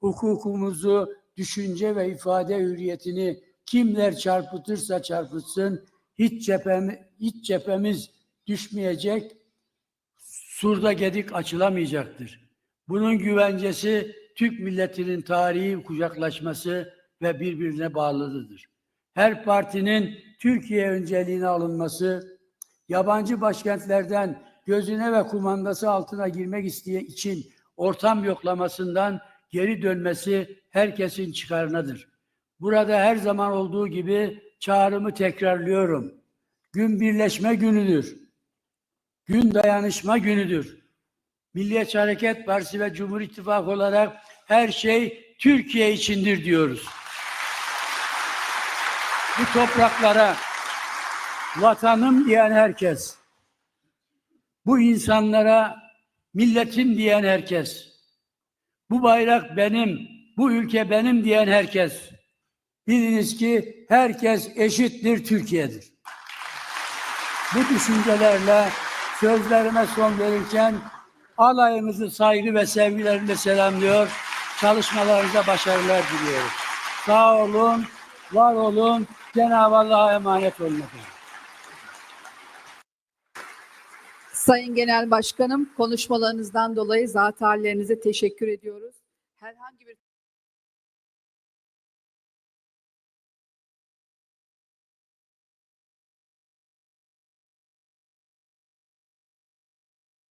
hukukumuzu, düşünce ve ifade hürriyetini kimler çarpıtırsa çarpıtsın hiç cephemiz, hiç cephemiz düşmeyecek, surda gedik açılamayacaktır. Bunun güvencesi Türk milletinin tarihi kucaklaşması ve birbirine bağlılığıdır. Her partinin Türkiye önceliğine alınması, yabancı başkentlerden gözüne ve kumandası altına girmek isteyen için ortam yoklamasından geri dönmesi herkesin çıkarınadır. Burada her zaman olduğu gibi çağrımı tekrarlıyorum. Gün birleşme günüdür. Gün dayanışma günüdür. Milliyetçi Hareket Partisi ve Cumhur İttifakı olarak her şey Türkiye içindir diyoruz. Bu topraklara vatanım diyen herkes, bu insanlara milletim diyen herkes, bu bayrak benim, bu ülke benim diyen herkes, biliniz ki herkes eşittir Türkiye'dir. Bu düşüncelerle sözlerime son verirken alayımızı saygı ve sevgilerimle selamlıyor. Çalışmalarınıza başarılar diliyorum. Sağ olun, var olun. Cenab-ı Allah'a emanet olun. Sayın Genel Başkanım konuşmalarınızdan dolayı zaten teşekkür ediyoruz. Herhangi bir